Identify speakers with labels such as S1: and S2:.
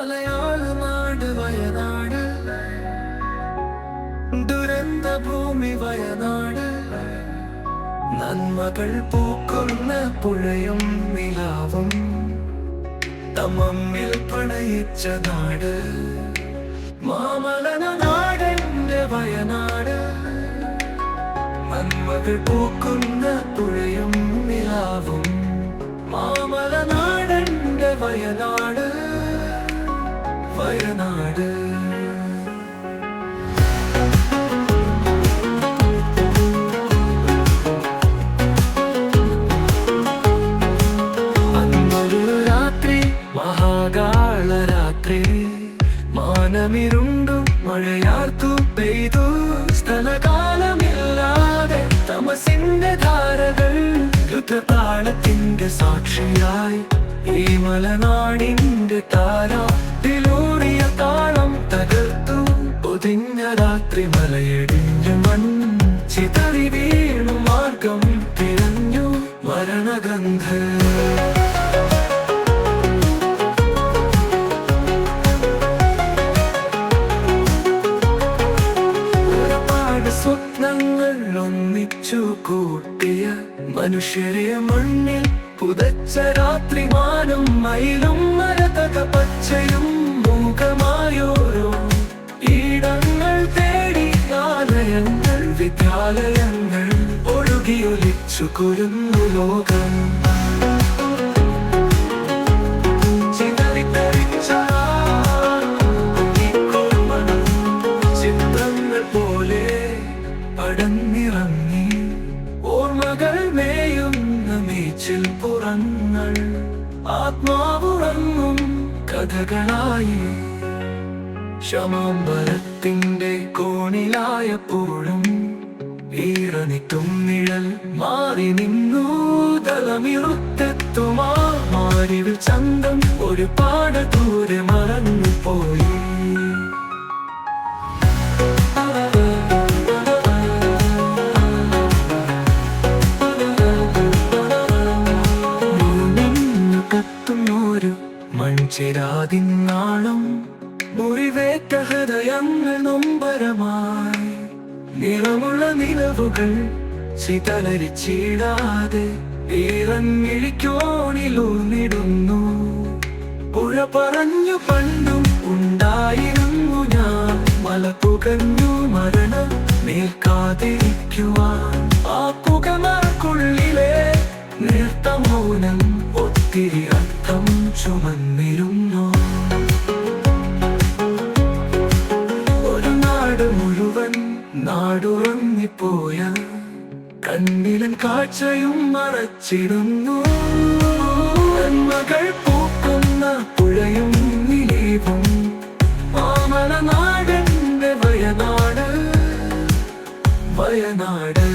S1: മലയാള നാട് വയനാട്. ദുരന്ത ഭൂമി വയനാട്. നന്മകൾ പൂക്കുന്ന പുഴയും നിലാവും. തമ്മിൽ പണയിച്ച നാട്. മാമലന നാടെന്റെ വയനാട്. നന്മകൾ പൂക്കുന്ന പുഴയും നിലാവും. മാമല നാടെന്റെ വയനാട്. വയനാട് അന്നൊരു രാത്രി മഹാകാള രാത്രി മാനമിരുണ്ടു മഴയാർത്തു പെയ്തു. സ്ഥലകാലമില്ലാതെ തമസിന്റെ ധാരകൾ യുദ്ധതാളത്തിന്റെ സാക്ഷിയായി. ഈ മലനാടിന്റെ താരാട്ടിലൂറിയ താളം മരണഗന്ധ ഒരുപാട് സ്വപ്നങ്ങൾ ഒന്നിച്ചു കൂട്ടിയ മനുഷ്യരെ മണ്ണിൽ പുതച്ച രാത്രി മാനം മയിലും മരതക പച്ചയും മൂകമായോരോ. ഇടങ്ങൾ തേടി ആലയങ്ങൾ വിദ്യാലയങ്ങൾ ഒഴുകിയൊലിച്ചു കുരുന്നു ലോകം. പോലെ പടന്നിറങ്ങി. ഓർമ്മകൾ ആത്മാവുറങ്ങും കഥകളായി. ശമാമ്പരത്തിന്റെ കോണിലായപ്പോഴും ഈറനിട്ടും നിഴൽ മാറി നിന്നു തലമിറുത്തെത്തുമാ. മാറിവിൽ ചന്തം ഒരു പാട ദൂരെ മറന്നു പോയി. മൺചിരാതിന്നാളം മുറിവേറ്റ ഹൃദയങ്ങൾ നൊമ്പരമായി നിറമുള്ള നിലവുകൾ ചിതലരിച്ചിടാതെ ഈറങ്ങിഴിക്കോണിലൂന്നിടുന്നു പുഴ പറഞ്ഞു പണ്ടും ഉണ്ടായിരുന്നു ഞാൻ. മല പുകഞ്ഞു മരണം നിൽക്കാതിരിക്കുവാൻ. ആ പുകമാർക്കുള്ളിലെ നൃത്തമൗനം ഒത്തിരി അർത്ഥം ചുമന്നിരുന്നു. നാടുറങ്ങിപ്പോയ കണ്ണിലൻ കാഴ്ചയും മറച്ചിടുന്നു. നന്മകൾ പൂക്കുന്ന പുഴയും നിലീപും മാമല നാടന്റെ വയനാട് വയനാട്.